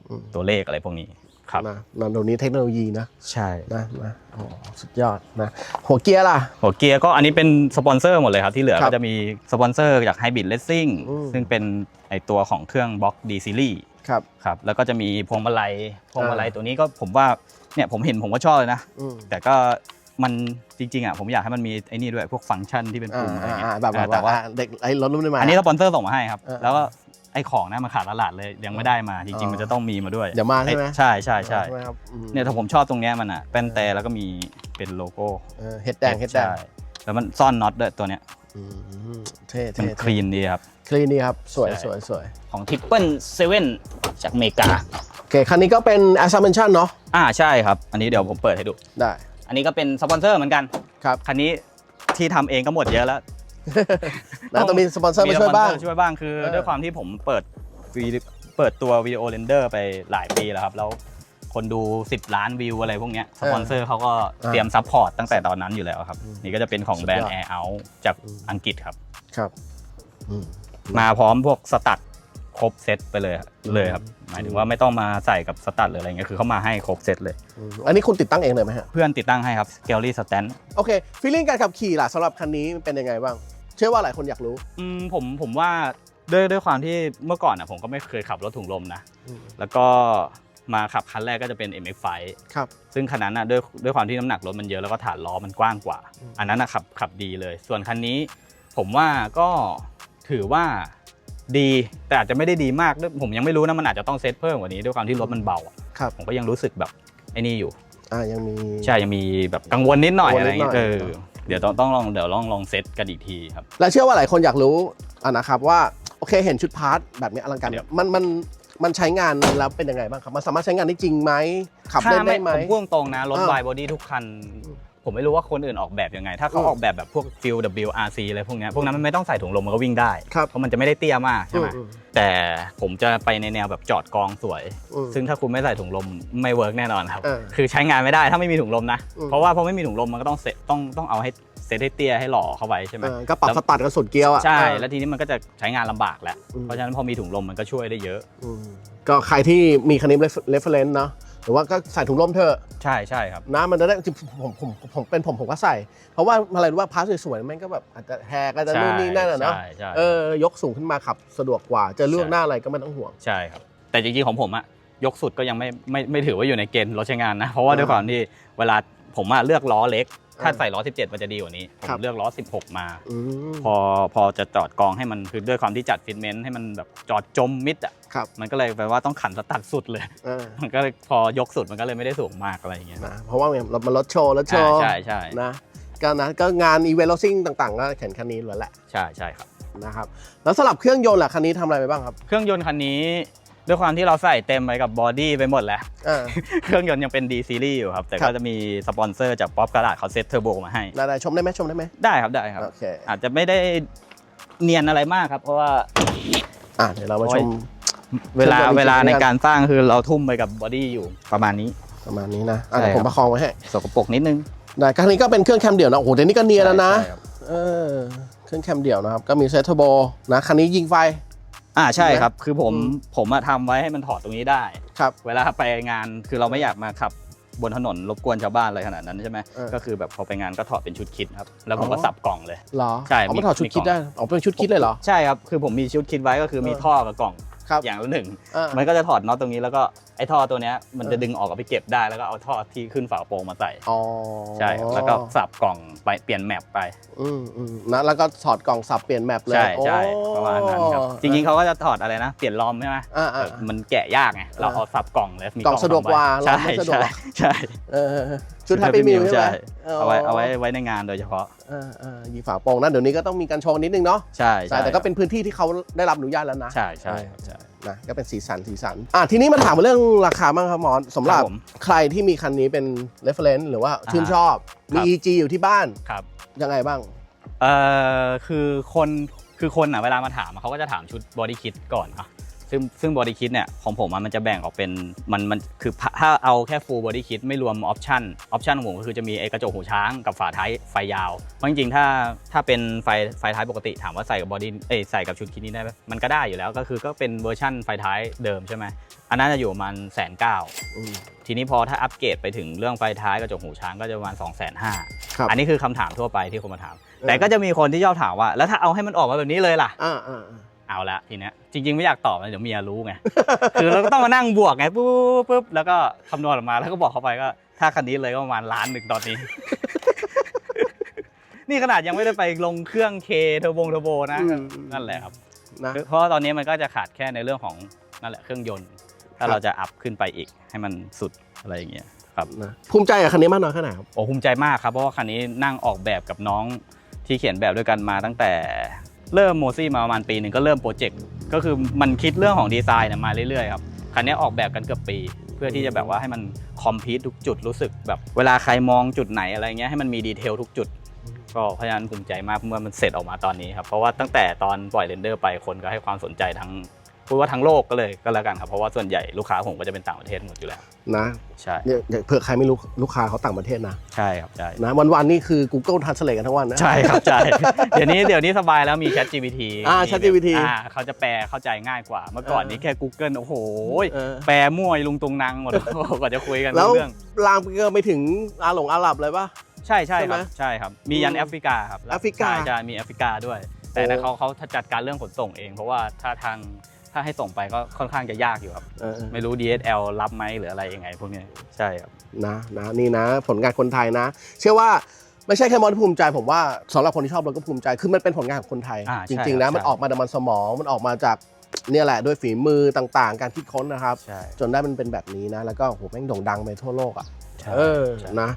Speaker 1: อืม
Speaker 3: ตัวเลขอะไรพวกนี้ครับ
Speaker 1: นะนะเดี๋ยวนี้เทคโนโลยีนะ
Speaker 3: ใช่
Speaker 1: นะนะโอ้สุดยอดนะหัวเกียร์ล่ะ
Speaker 3: หัวเกียร์ก็อันนี้เป็นสปอนเซอร์หมดเลยครับ ที่เหลือ
Speaker 1: ครับ
Speaker 3: ก็จะมีสปอนเซอร์จาก Hybrid Racing
Speaker 1: อืม
Speaker 3: ซึ่งเป็นไอตัวของเครื่องบล็อก D Series
Speaker 1: ครับ
Speaker 3: ครับ แล้วก็จะมีพวงมาลัยพวงมาลัย
Speaker 1: อ่า
Speaker 3: ตัวนี้ก็ผมว่าเนี่ยผมเห็นผมก็ชอบเลยนะ
Speaker 1: อืม
Speaker 3: แต่ก็ มันจริงๆอะผมอยากให้มันมีไอ้นี่ด้วยพวกฟังก์ชันที่เป็น
Speaker 1: อ่า
Speaker 3: ปุ่มอะไร
Speaker 1: อ่า
Speaker 3: เงี้
Speaker 1: อ่ายแบบแบ
Speaker 3: เออบแต่ว่า
Speaker 1: ว่าเด็กไอ้รถรุ่นนี้มา
Speaker 3: อันนี้สปอนเซอร์ส่งมาให้ครับ
Speaker 1: เออ
Speaker 3: แล้วก็ไอ้ของเนี่ยมันขาดตลาดเลยยังไม่ได้มาจ
Speaker 1: อ๋
Speaker 3: ริง
Speaker 1: อ
Speaker 3: ๆมันจะต้องมีมาด้วย
Speaker 1: เดี๋ยวมาใช่ไหม
Speaker 3: อ้ใช่ใช่ใช่
Speaker 1: ไหมครับอืม
Speaker 3: เนี่ยถ้าผมชอบตรงเนี้ยมันอะเป็นแต่แล้วก็มีเป็นโลโก้
Speaker 1: เออเฮ็ดแดงเฮ็ดแดง
Speaker 3: ใช่แล้วมันซ่อนน็อตด้วยตัวเนี้ย
Speaker 1: อืมเท่
Speaker 3: มัน
Speaker 1: เท่
Speaker 3: คลีนดีครับ
Speaker 1: คลีนนี่ครับสวย
Speaker 3: ใช่
Speaker 1: สวยสวย
Speaker 3: ของ Triple Seven จากอเมริกา
Speaker 1: โอเคคันนี้ก็เป็น Assumption เนาะ
Speaker 3: อ่าใช่ครับ อันนี้เดี๋ยวผมเปิดให้ดู
Speaker 1: ได้
Speaker 3: อันนี้ก็เป็นสปอนเซอร์เหมือนกัน
Speaker 1: ครับ
Speaker 3: คันนี้ที่ทำเองก็หมดเยอะแล้ว
Speaker 1: นะต้องมีสปอนเซอร์มาช่วยบ้าง
Speaker 3: สปอนเซอร์ช่วยบ้างคือ
Speaker 1: เออ
Speaker 3: ด้วยความที่ผมเปิดวีเปิดตัววิดีโอเรนเดอร์ไปหลายปีแล้วครับ แล้วคนดู 10 ล้านวิวอะไรพวกเนี้ยสปอนเซอร์เขาก็เตรียมซัพพอร์ตตั้งแต่ตอนนั้นอยู่แล้วครับ นี่ก็จะเป็นของแบรนด์ Air Out จากอังกฤษครับ
Speaker 1: ครับอืม
Speaker 3: มาพร้อมพวกสตัด ครบเซตไปเลยเลยครับหมายถึงว่าไม่ต้องมาใส่กับสตัดหรืออะไรเงี้ยคือเขามาให้ครบเซตเลย
Speaker 1: อืมอันนี้คุณติดตั้งเองเลยไหมฮะ
Speaker 3: เพื่อนติดตั้งให้ครับ s c a l y Stand
Speaker 1: โอเคฟีลลิ่งการขับขี่ล่ะสำหรับคันนี้เป็นยังไงบ้าง เชื่อว่าหลายคนอยากรู้
Speaker 3: อืมผมผมว่าด้วยด้วยความที่เมื่อก่อนอะผมก็ไม่เคยขับรถถุงลมนะ
Speaker 1: อืม
Speaker 3: แล้วก็มาขับคันแรกก็จะเป็น MX5
Speaker 1: ครับ
Speaker 3: ซึ่งคันนั้นอะด้วยด้วยความที่น้ำหนักรถมันเยอะแล้วก็ฐานล้อมันกว้างกว่า
Speaker 1: อืม
Speaker 3: อันนั้นอะขับขับดีเลย ส่วนคันนี้ผมว่าก็ถือว่า ดี แต่อาจจะไม่ได้ดีมากด้วยผมยังไม่รู้นะมันอาจจะต้องเซตเพิ่มกว่านี้ด้วยความที่รถมันเบาอะ
Speaker 1: ครับ
Speaker 3: ผมก็ยังรู้สึกแบบไอ้นี่อยู่
Speaker 1: อ่ายังมี
Speaker 3: ใช่ยังมีแบบกังวลนิดหน่อย
Speaker 1: กังวล
Speaker 3: อะไร
Speaker 1: นิดหน่
Speaker 3: เงี้
Speaker 1: อย
Speaker 3: ยเออเดี๋ยวต้องต้องลองเดี๋ยวลองลองเซตกันอีกทีครับ
Speaker 1: และเชื่อว่าหลายคนอยากรู้อะนะครับว่าโอเคเห็นชุดพาร์ทแบบนี้อลังการ
Speaker 3: เดี๋ยว
Speaker 1: มันมันมันใช้งานแล้วเป็นยังไงบ้างครับ มันสามารถใช้งานได้จริงไหมขับ
Speaker 3: ถ้า
Speaker 1: เล่น
Speaker 3: ไม่
Speaker 1: ได้ไหม
Speaker 3: ผมพูดตรงๆนะ รถ
Speaker 1: อ่า
Speaker 3: วายบอดี้ทุกคัน ผมไม่รู้ว่าคนอื่นออกแบบยังไง ถ้าเขา
Speaker 1: อืม
Speaker 3: ออกแบบแบบพวกฟิล WRC อะไรพวกเนี้ยพวกนั้นมันไม่ต้องใส่ถุงลมมันก็วิ่งได้
Speaker 1: ครับ
Speaker 3: เพราะมันจะไม่ได้เตี้ยมากใช่ไหม
Speaker 1: อืม
Speaker 3: แต่ผมจะไปในแนวแบบจอดกองสวย
Speaker 1: อืม
Speaker 3: ซึ่งถ้าคุณไม่ใส่ถุงลมไม่เวิร์กแน่นอนครับ
Speaker 1: เออ
Speaker 3: คือใช้งานไม่ได้ถ้าไม่มีถุงลมนะ
Speaker 1: อืม
Speaker 3: เพราะว่าพอไม่มีถุงลมมันก็ต้องเซตต้องต้องเอาให้เซตให้เตี้ยให้หล่อเข้าไว้ใช่ไหม
Speaker 1: เออก็ปรับสตาร์ทกับสุดเกียวอะ
Speaker 3: ใช่
Speaker 1: เออ
Speaker 3: แล้วทีนี้มันก็จะใช้งานลำบากแหละ
Speaker 1: อืม
Speaker 3: เพราะฉะนั้นพอมีถุงลมมันก็ช่วยได้เยอะ
Speaker 1: อืมก็ใครที่มีคันนี้เรฟเฟรนซ์เนาะ หรือว่าก็ใส่ถุงลมเถอะ
Speaker 3: ใช่ใช่ครับ
Speaker 1: นะมันจะได้ผมผมผมผมเป็นผมผมก็ใส่ เพราะว่าอะไรรู้ว่าพาร์ทสวยๆแม่งก็แบบอาจจะแฮกอาจจะนู่นนี่นั่นอะเนาะ
Speaker 3: ใช่ใช่
Speaker 1: เออยกสูงขึ้นมาขับสะดวกกว่าจะเลือกหน้าอะไรก็ไม่ต้องห่วง
Speaker 3: ใช่ครับ แต่จริงๆของผมอะยกสุดก็ยังไม่ไม่ไม่ถือว่าอยู่ในเกณฑ์รถใช้งานนะ เพราะว่า
Speaker 1: อ่า
Speaker 3: ด้วยความที่เวลาผมอะเลือกล้อเล็ก ถ้า
Speaker 1: อ่า
Speaker 3: ใส่ล้อ 17 มันจะดีกว่านี้ผ
Speaker 1: ครั
Speaker 3: ม
Speaker 1: บ
Speaker 3: เลือกล้อ 16 มา
Speaker 1: อืม
Speaker 3: พอพอจะจอดกองให้มันคือด้วยความที่จัดฟิตเมนต์ให้มันแบบจอดจมมิดอะ
Speaker 1: ครับ
Speaker 3: มันก็เลยแปลว่าต้องขันสตัดสุดเลย
Speaker 1: เออ
Speaker 3: มันก็เลยพอยกสุดมันก็เลยไม่ได้สูงมากอะไรอย่างเงี้ย
Speaker 1: นะเพราะว่าเรามาลดโชว์ลดโช
Speaker 3: อ่า
Speaker 1: ว์
Speaker 3: ใช่ใช่
Speaker 1: นะก็นะก็งานอีเวนต์รถซิ่งต่างๆ ก็แข่งคันนี้แล้วแหละ
Speaker 3: ใช่ใช่ครับ
Speaker 1: นะครับแล้วสลับเครื่องยนต์ล่ะคันนี้ทำอะไรไปบ้างครับ
Speaker 3: เครื่องยนต์คันนี้ ด้วยความที่เราใส่เต็มไปกับบอดี้ไปหมดแล้ว
Speaker 1: เออ
Speaker 3: เครื่องยนต์ยังเป็น D series อยู่ครับ แต่
Speaker 1: ครั
Speaker 3: ก็
Speaker 1: บ
Speaker 3: จะมีสปอนเซอร์จากป๊อปกระดาษเขาเซ็ตเทอร์โบมาให้
Speaker 1: ได้ๆชมได้ไหมชมได้ไหม
Speaker 3: ได้ครับได้ครับ
Speaker 1: โอเค
Speaker 3: อาจจะไม่ได้เนียนอะไรมากครับ เพราะว่า
Speaker 1: อะเดี๋ยวเรามาชม
Speaker 3: เวลา
Speaker 1: เครื่องยนต์
Speaker 3: เวลา
Speaker 1: จริงๆ
Speaker 3: ในการสร้างคือเราทุ่มไปกับบอดี้อยู่ประมาณนี้
Speaker 1: ประมาณนี้นะอะ
Speaker 3: ใช่
Speaker 1: เดี๋ยวผม
Speaker 3: ครับ
Speaker 1: ประคองไว้ให้
Speaker 3: สกปรกนิดนึง
Speaker 1: ได้คันนี้ก็เป็นเครื่องแคมเดี่ยวนะ โอ้โหเดี๋ยวนี้ก็เนียนแล้วนะ
Speaker 3: ใช่ครับ
Speaker 1: เออ เครื่องแคมเดี่ยวนะครับ ก็มีเซตเทอร์โบนะ คันนี้ยิงไฟ
Speaker 3: อ่าใช่ครับ คือผม
Speaker 1: อืม
Speaker 3: ผมอะทำไว้ให้มันถอดตรงนี้ได้
Speaker 1: ครับ
Speaker 3: เวลาไปงานคือเราไม่อยากมาขับบนถนนรบกวนชาวบ้านอะไรขนาดนั้นใช่ไหม
Speaker 1: เออ
Speaker 3: ก็คือแบบพอไปงานก็ถอดเป็นชุดคิดครับ แล้วผมก็
Speaker 1: อ๋อ
Speaker 3: สับกล่องเลย
Speaker 1: เหรอ
Speaker 3: ใช่
Speaker 1: เอา
Speaker 3: มี
Speaker 1: มาถอดชุด
Speaker 3: มี
Speaker 1: คิด
Speaker 3: กล่
Speaker 1: ได้
Speaker 3: อง
Speaker 1: อ๋อเป็นชุดคิดเลยเหรอ
Speaker 3: ใช่ครับ คือผมมีชุดคิดไว้ก็คือมี
Speaker 1: เออ
Speaker 3: ท่อกับกล่อง
Speaker 1: ครับ
Speaker 3: อย่างละหนึ่ง
Speaker 1: เออ
Speaker 3: มันก็จะถอดน็อตตรงนี้แล้วก็ไอ้ท่อตัวเนี้ยมันจะ
Speaker 1: เออ
Speaker 3: ดึงออกเอาไปเก็บได้แล้วก็เอาท่อที่ขึ้นฝาโปรงมาใส่
Speaker 1: อ๋อ
Speaker 3: ใช่ครับแล้วก็สับกล่องไปเปลี่ยนแมปไป
Speaker 1: อืมอืมนะแล้วก็ถอดกล่องสับเปลี่ยนแมปเลย
Speaker 3: ใช่ใช่
Speaker 1: โอ้
Speaker 3: ประมาณนั้นครับจริงๆเขาก็จะถอดอะไรนะเปลี่ยนลอมใช่ไหม
Speaker 1: อ่าอ่า
Speaker 3: เออมันแกะยากไงเราเอาสับกล่องเลยมี
Speaker 1: กล่องสะดวกกว่า
Speaker 3: ใช่
Speaker 1: ลอมไม่สะดวก
Speaker 3: ใช่ใช่
Speaker 1: เออ ชุดแฮปปี้มิลใช่ไหม
Speaker 3: เอาไว้เอาไว้ไว้ในงานโดยเฉพาะ
Speaker 1: เออเออยีฝาโปรงนั่นเดี๋ยวนี้ก็ต้องมีการโชว์นิดนึงเนาะ
Speaker 3: ใช่
Speaker 1: ใช่แต่ก็เป็นพื้นที่ที่เขาได้รับอนุญาตแล้วนะ
Speaker 3: ใช่ใช่ครับใช่
Speaker 1: นะก็เป็นสีสันสีสันอะทีนี้มาถามเรื่องราคาบ้างครับหมอสำหรับ
Speaker 3: ครับผม
Speaker 1: ใครที่มีคันนี้เป็น reference หรือว่าชื่นชอบมี
Speaker 3: ครับ
Speaker 1: EG อยู่ที่บ้าน
Speaker 3: ครับ
Speaker 1: ยังไงบ้าง
Speaker 3: เอ่อคือคนคือคนอะเวลามาถามอะเขาก็จะถามชุดบอดี้คิดก่อนอะ ซึ่งซึ่งบอดี้คิดเนี่ยของผมอะมันจะแบ่งออกเป็นมันมันคือถ้าเอาแค่ฟูลบอดี้คิดไม่รวมออปชั่นออปชั่นของผมก็คือจะมีไอ้กระจกหูช้างกับฝาท้ายไฟยาว เพราะจริงๆ ถ้าถ้าเป็นไฟไฟท้ายปกติถามว่าใส่กับบอดี้เอ้ยใส่กับชุดคิดนี้ได้ไหมมันก็ได้อยู่แล้วก็คือก็เป็นเวอร์ชั่นไฟท้ายเดิมใช่ไหมอันนั้นจะอยู่ประมาณแสนเก้า
Speaker 1: อืม
Speaker 3: ทีนี้พอถ้าอัปเกรดไปถึงเรื่องไฟท้ายกระจกหูช้างก็จะประมาณ2 5 0 0 0
Speaker 1: ครับ
Speaker 3: อันนี้คือคำถามทั่วไปที่คนมาถาม
Speaker 1: เออ
Speaker 3: แต่ก็จะมีคนที่ชอบถามว่า แล้วถ้าเอาให้มันออกมาแบบนี้เลยล่ะ
Speaker 1: อ่าอ่าอ่า
Speaker 3: เอาละทีเนี้ยจริง ๆ ไม่อยากตอบนะเดี๋ยวเมียรู้ไง คือเราก็ต้องมานั่งบวกไงปุ๊บปุ๊บแล้วก็คำนวณออกมาแล้วก็บอกเขาไปก็ ถ้าคันนี้เลยก็ประมาณล้านหนึ่งตอนนี้ นี่ขนาดยังไม่ได้ไปลงเครื่องเคเทอร์โบเทอร์โบนะ
Speaker 1: อืม
Speaker 3: นั่นแหละครับ
Speaker 1: นะ
Speaker 3: เพราะว่าตอนนี้มันก็จะขาดแค่ในเรื่องของนั่นแหละเครื่องยนต์ ถ้า
Speaker 1: ครับ
Speaker 3: เราจะอัพขึ้นไปอีกให้มันสุดอะไรอย่างเงี้ยครับ
Speaker 1: นะภูมิใจกับคันนี้มากน้อยแค่ไหนครับ
Speaker 3: โอ้ภูมิใจมากครับ เพราะว่าคันนี้นั่งออกแบบกับน้องที่เขียนแบบด้วยกันมาตั้งแต่ เริ่มโมซี่มาประมาณปีหนึ่งก็เริ่มโปรเจกต์ก็คือมันคิดเรื่องของดีไซน์เนี่ยมาเรื่อยๆครับคันนี้ออกแบบกันเกือบปี เพื่อที่จะแบบว่าให้มันคอมพิวทุกจุดรู้สึกแบบเวลาใครมองจุดไหนอะไรเงี้ยให้มันมีดีเทลทุกจุดก็เพราะฉะนั้นภูมิใจมากเมื่อมันเสร็จออกมาตอนนี้ครับเพราะว่าตั้งแต่ตอนปล่อยเรนเดอร์ไปคนก็ให้ความสนใจทั้ง พูดว่าทั้งโลกก็เลยก็แล้วกันครับเพราะว่าส่วนใหญ่ลูกค้าผมก็จะเป็นต่างประเทศหมดอยู่แล้ว
Speaker 1: นะ
Speaker 3: ใช่
Speaker 1: เนี่ยเดี๋ยวเผื่อใครไม่รู้ลูกค้าเขาต่างประเทศนะ
Speaker 3: ใช่ครับใช่
Speaker 1: นะวันๆนี่คือ Google Translate กันทั้งวันนะ
Speaker 3: ใช่ครับใช่เดี๋ยวนี้เดี๋ยวนี้สบายแล้วมี Chat GPT
Speaker 1: อ่า ChatGPT
Speaker 3: อ่าเขาจะแปลเข้าใจง่ายกว่าเมื่อก่อนนี้แค่ Google โอ้โห
Speaker 1: เออ
Speaker 3: แปลมั่วลุงตุงนังหมด กว่าจะคุยกัน
Speaker 1: แล้ว
Speaker 3: รู้เรื่อง
Speaker 1: ลามเกินไปถึงอาหลงอาหรับเลยปะ
Speaker 3: ใช่ใช่
Speaker 1: ใช่
Speaker 3: ค
Speaker 1: ไหม
Speaker 3: รับใช่ครับมียันแอฟริกาครับ
Speaker 1: แอฟริกา
Speaker 3: ใช่ใช่มีแอฟริกาด้วย แต่
Speaker 1: โอ้
Speaker 3: นะเขาเขาจัดการเรื่องขนส่งเอง เพราะว่าถ้าทาง ถ้าให้ส่งไปก็ค่อนข้างจะยากอยู่ครับ
Speaker 1: เออ
Speaker 3: ไม่รู้ DSL รับไหมหรืออะไรยังไงพวกนี้ใช่ครับ
Speaker 1: นะนะนี่นะ ผลงานคนไทยนะ เชื่อว่าไม่ใช่แค่มอสที่ภูมิใจ ผมว่าสำหรับคนที่ชอบรถก็ภูมิใจคือมันเป็นผลงานของคนไทย
Speaker 3: อ่า
Speaker 1: จ
Speaker 3: ใช่
Speaker 1: ริงๆ
Speaker 3: ครั
Speaker 1: นะ
Speaker 3: บ
Speaker 1: มัน
Speaker 3: ใช่
Speaker 1: ออกมาจากมันสมองมันออกมาจากเนี่ยแหละด้วยฝีมือต่างๆ การคิดค้นนะครับ
Speaker 3: ใช่
Speaker 1: จนได้มันเป็นแบบนี้นะ แล้วก็โหแม่งโด่งดังไปทั่วโลกอะ
Speaker 3: ใช่
Speaker 1: เออ
Speaker 3: ใช่
Speaker 1: นะ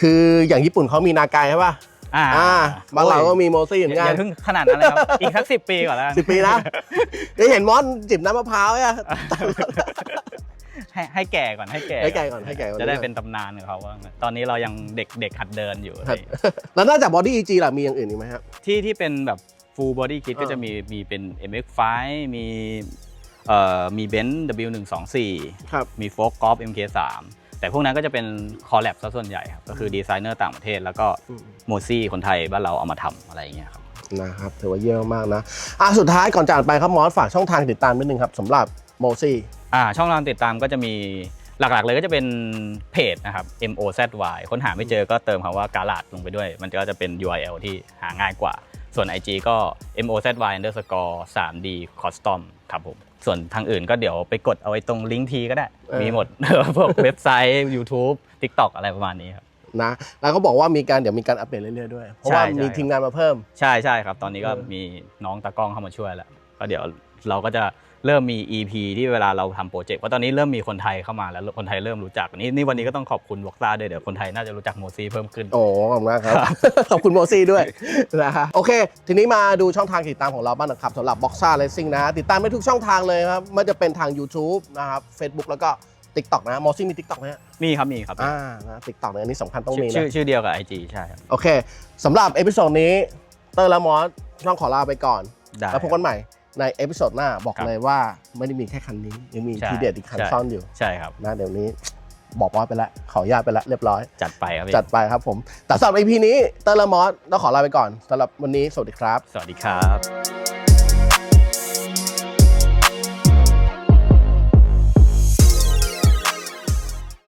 Speaker 1: คืออย่างญี่ปุ่นเขามีนากายใช่ป่ะ
Speaker 3: อ่า
Speaker 1: อ่าบางเราก็มีโมซี่เหมือน
Speaker 3: อ
Speaker 1: กัน
Speaker 3: ย่าเพิ่งขนาดนั้นเลยครับ อีกสักสิบปีก่อนแล้วกัน
Speaker 1: สิบปีนะได้เห็นมอสจิบน้ำมะพร้าวอะ
Speaker 3: ให้ให้แก่ก่อนให้แก่
Speaker 1: ให้แก่ก่อนให้แก่ก่อน
Speaker 3: จะได้เป็นตำนานของเขาว่างั้นตอนนี้เรายังเด็กเด็กหัดเดินอยู่อะไรอย่างเงี้ย
Speaker 1: แล้วนอกจากบอดี้ EG ล่ะมีอย่างอื่นอีกไหมครับ
Speaker 3: ที่ที่เป็นแบบ full body kit
Speaker 1: เออ
Speaker 3: ก็จะมีมีเป็น MX5 มีเอ่อมี Benz W124
Speaker 1: ครับ
Speaker 3: มีโฟกกอล์ฟ MK3 แต่พวกนั้นก็จะเป็นคอลแลบซะส่วนใหญ่ครับก็คือดีไซเนอร์ต่างประเทศ แล้วก็
Speaker 1: อืม
Speaker 3: โมซี่คนไทยบ้านเราเอามาทำอะไรอย่างเงี้ยครับ
Speaker 1: นะครับถือว่าเยี่ยมมากนะอะสุดท้ายก่อนจากไปครับมอสฝากช่องทางติดตามนิดนึงครับสำหรับโมซี่
Speaker 3: อ่าช่องทางติดตามก็จะมีหลักๆ เลยก็จะเป็นเพจนะครับ M O Z Y ค้นหาไม่เจอก็เติมคำว่ากาลาดลงไปด้วย มันก็จะเป็น URL ที่หาง่ายกว่า ส่วน IG ก็ M O Z Y underscore 3D custom ครับผม ส่วนทางอื่นก็เดี๋ยวไปกดเอาไว้ตรงลิงก์ทีก็ได้
Speaker 1: เออ
Speaker 3: มีหมด พวกเว็บไซต์ YouTube TikTok อะไรประมาณนี้ครับ
Speaker 1: นะแล้วก็บอกว่ามีการเดี๋ยวมีการอัปเดตเรื่อยๆด้วย เพราะว่า
Speaker 3: ใช่ใช่
Speaker 1: มีทีมงานมาเพิ่ม
Speaker 3: ใช่ใช่ครับ ตอนนี้ก็
Speaker 1: เออ
Speaker 3: มีน้องตากล้องเข้ามาช่วยแล้ว ก็เดี๋ยวเราก็จะ เริ่มมี EP ที่เวลาเราทำโปรเจกต์เพราะตอนนี้เริ่มมีคนไทยเข้ามาแล้วคนไทยเริ่มรู้จักนี่นี่วันนี้ก็ต้องขอบคุณวอกซ่าด้วยเดี๋ยวคนไทยน่าจะรู้จักโมซี่เพิ่มขึ้น
Speaker 1: โอ้ขอบคุณมากครับ ขอบคุณโมซี่ด้วยนะฮะโอเค ทีนี้มาดูช่องทางติดตามของเราบ้างนะครับสำหรับ Boxa Racing นะติดตามได้ทุกช่องทางเลยครับไม่ว่าจะเป็นทาง YouTube นะครับ Facebook แล้วก็ TikTok นะโมซี่มี TikTok ไหมฮะ
Speaker 3: มีครับมีครับ
Speaker 1: อ่านะติ๊กต็อกเนี่ยอันนี้สำคัญต้อง
Speaker 3: ชื่
Speaker 1: มี
Speaker 3: อ
Speaker 1: นะ
Speaker 3: ชื่อชื่อเดียวกับ IG ใช่ครับ
Speaker 1: โอเค สำหรับเอพิโซดนี้ เตอร์และมอสต้องขอลาไปก่อน
Speaker 3: ได้
Speaker 1: แล้วพบกันใหม่ ในเอพิโซดหน้าบอก
Speaker 3: ครับ
Speaker 1: เลยว่าไม่ได้มีแค่คันนี้ ยังมี
Speaker 3: ใช่
Speaker 1: ทีเด็ดอีกคัน
Speaker 3: ใช่
Speaker 1: ซ่อนอยู่
Speaker 3: ใช่ครับ
Speaker 1: นะเดี๋ยวนี้บอกว่าไปแล้วขออนุญาตไปแล้วเรียบร้อย
Speaker 3: จัดไปครับพี่
Speaker 1: จัดไปครับผม แต่สำหรับ EP นี้เตอร์และมอสต้องขอลาไปก่อนสำหรับวันนี้สวัสดีครับ
Speaker 3: สวัสดีครับ